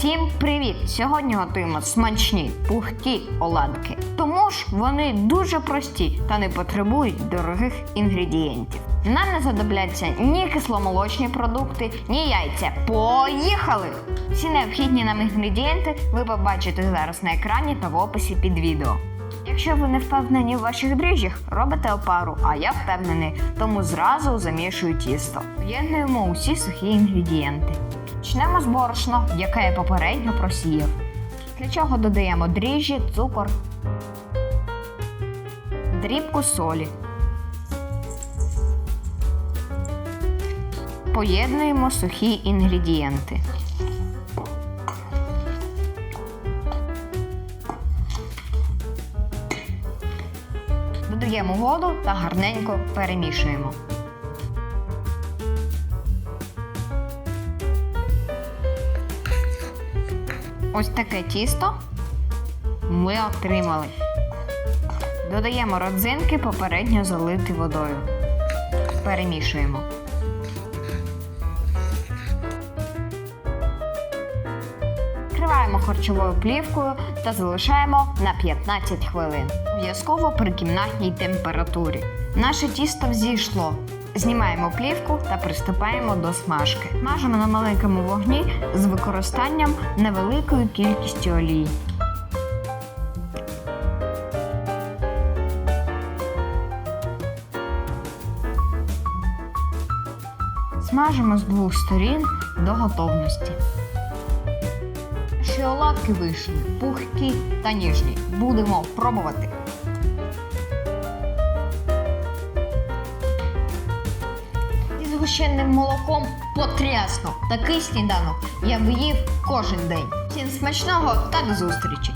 Всім привіт! Сьогодні готуємо смачні пухкі оладки. Тому ж вони дуже прості та не потребують дорогих інгредієнтів. Нам не знадобляться ні кисломолочні продукти, ні яйця. Поїхали! Всі необхідні нам інгредієнти ви побачите зараз на екрані та в описі під відео. Якщо ви не впевнені в ваших дріжджах, робите опару, а я впевнений, тому зразу замішую тісто. Поєднуємо усі сухі інгредієнти. Почнемо з борошна, яке я попередньо просіяв. Для чого додаємо дріжджі, цукор, дрібку солі. Поєднуємо сухі інгредієнти. Додаємо воду та гарненько перемішуємо. Ось таке тісто ми отримали. Додаємо родзинки, попередньо залити водою. Перемішуємо. Вкриваємо харчовою плівкою та залишаємо на 15 хвилин. Обов'язково при кімнатній температурі. Наше тісто взійшло. Знімаємо плівку та приступаємо до смажки. Смажимо на маленькому вогні з використанням невеликої кількості олії. Смажимо з двох сторін до готовності. Наші оладки вийшли пухкі та ніжні. Будемо пробувати. Згущеним молоком потрясно. Такий сніданок я б їв кожен день. Всім смачного та до зустрічі!